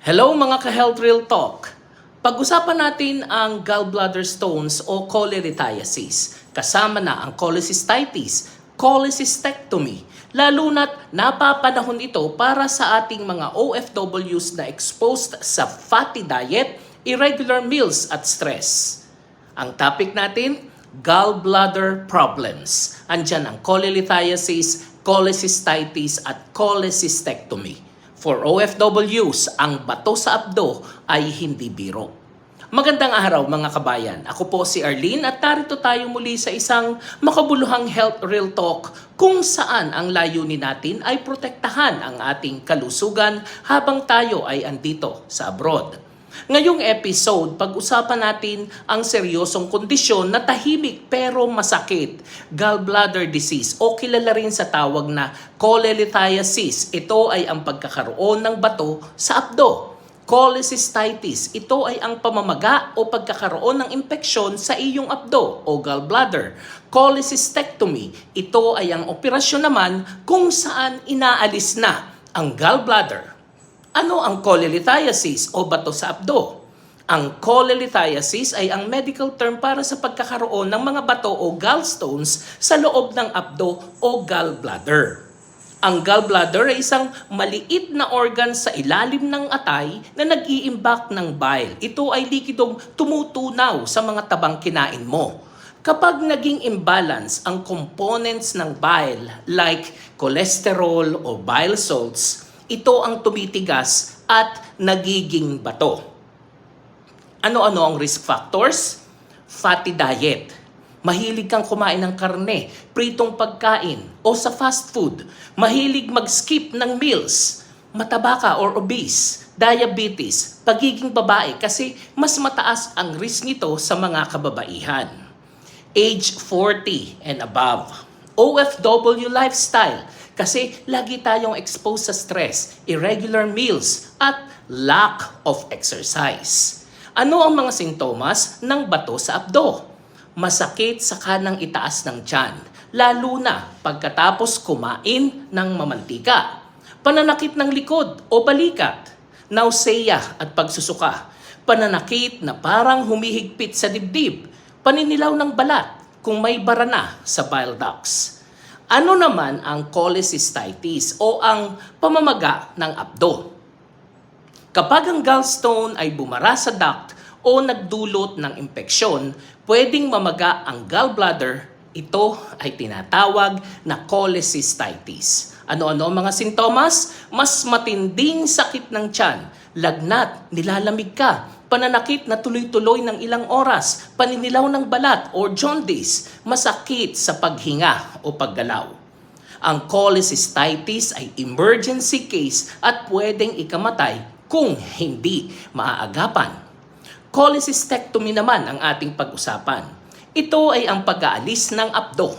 Hello mga ka-Health Real Talk. Pag-usapan natin ang gallbladder stones o cholerithiasis. Kasama na ang cholecystitis, cholecystectomy. Lalo na't napapanahon ito para sa ating mga OFWs na exposed sa fatty diet, irregular meals at stress. Ang topic natin, gallbladder problems. Andyan ang cholerithiasis, cholecystitis at cholecystectomy. For OFWs, ang bato sa abdo ay hindi biro. Magandang araw mga kabayan. Ako po si Arlene at tarito tayo muli sa isang makabuluhang Health Real Talk kung saan ang layunin natin ay protektahan ang ating kalusugan habang tayo ay andito sa abroad. Ngayong episode, pag-usapan natin ang seryosong kondisyon na tahimik pero masakit, gallbladder disease o kilala rin sa tawag na cholerithiasis. Ito ay ang pagkakaroon ng bato sa abdo. Cholecystitis, ito ay ang pamamaga o pagkakaroon ng impeksyon sa iyong abdo o gallbladder. Cholecystectomy, ito ay ang operasyon naman kung saan inaalis na ang gallbladder ano ang cholerithiasis o bato sa abdo? Ang cholerithiasis ay ang medical term para sa pagkakaroon ng mga bato o gallstones sa loob ng abdo o gallbladder. Ang gallbladder ay isang maliit na organ sa ilalim ng atay na nag-iimbak ng bile. Ito ay likidong tumutunaw sa mga tabang kinain mo. Kapag naging imbalance ang components ng bile like cholesterol o bile salts, ito ang tumitigas at nagiging bato. Ano-ano ang risk factors? Fatty diet. Mahilig kang kumain ng karne, pritong pagkain, o sa fast food. Mahilig mag-skip ng meals. Mataba ka or obese, diabetes, pagiging babae kasi mas mataas ang risk nito sa mga kababaihan. Age 40 and above. OFW lifestyle kasi lagi tayong exposed sa stress, irregular meals, at lack of exercise. Ano ang mga sintomas ng bato sa abdo? Masakit sa kanang itaas ng tiyan, lalo na pagkatapos kumain ng mamantika. Pananakit ng likod o balikat, nausea at pagsusuka. Pananakit na parang humihigpit sa dibdib, paninilaw ng balat kung may bara na sa bile ducts. Ano naman ang cholecystitis o ang pamamaga ng abdo? Kapag ang gallstone ay bumara sa duct o nagdulot ng impeksyon, pwedeng mamaga ang gallbladder. Ito ay tinatawag na cholecystitis. Ano-ano mga sintomas? Mas matinding sakit ng tiyan, lagnat, nilalamig ka, pananakit na tuloy-tuloy ng ilang oras, paninilaw ng balat or jaundice, masakit sa paghinga o paggalaw. Ang cholecystitis ay emergency case at pwedeng ikamatay kung hindi maaagapan. Cholecystectomy naman ang ating pag-usapan. Ito ay ang pag-aalis ng abdo.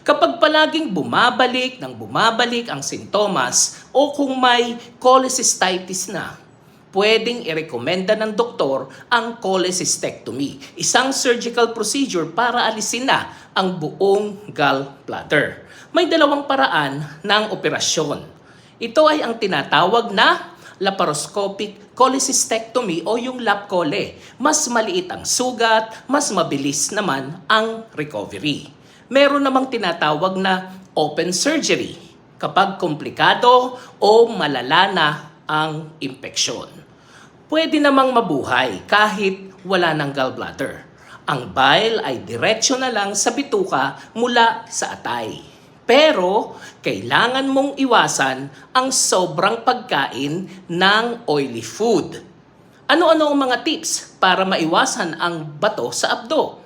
Kapag palaging bumabalik ng bumabalik ang sintomas o kung may cholecystitis na, pwedeng irekomenda ng doktor ang cholecystectomy, isang surgical procedure para alisin na ang buong gallbladder. May dalawang paraan ng operasyon. Ito ay ang tinatawag na laparoscopic cholecystectomy o yung LAPCHOLE. Mas maliit ang sugat, mas mabilis naman ang recovery. Meron namang tinatawag na open surgery kapag komplikado o malala na ang impeksyon. Pwede namang mabuhay kahit wala ng gallbladder. Ang bile ay diretsyo na lang sa bituka mula sa atay. Pero, kailangan mong iwasan ang sobrang pagkain ng oily food. Ano-ano ang mga tips para maiwasan ang bato sa abdo?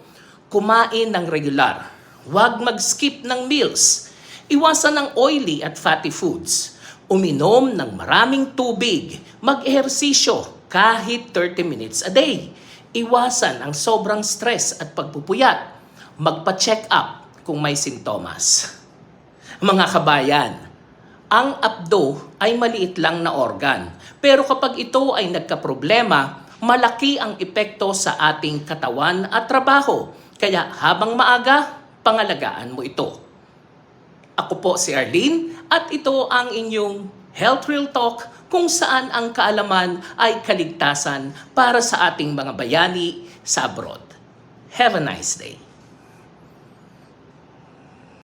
Kumain ng regular. Huwag mag-skip ng meals. Iwasan ang oily at fatty foods. Uminom ng maraming tubig. Mag-ehersisyo kahit 30 minutes a day. Iwasan ang sobrang stress at pagpupuyat. Magpa-check up kung may sintomas. Mga kabayan, ang abdo ay maliit lang na organ. Pero kapag ito ay nagkaproblema, malaki ang epekto sa ating katawan at trabaho. Kaya habang maaga, pangalagaan mo ito. Ako po si Arlene at ito ang inyong Health Real Talk kung saan ang kaalaman ay kaligtasan para sa ating mga bayani sa abroad. Have a nice day.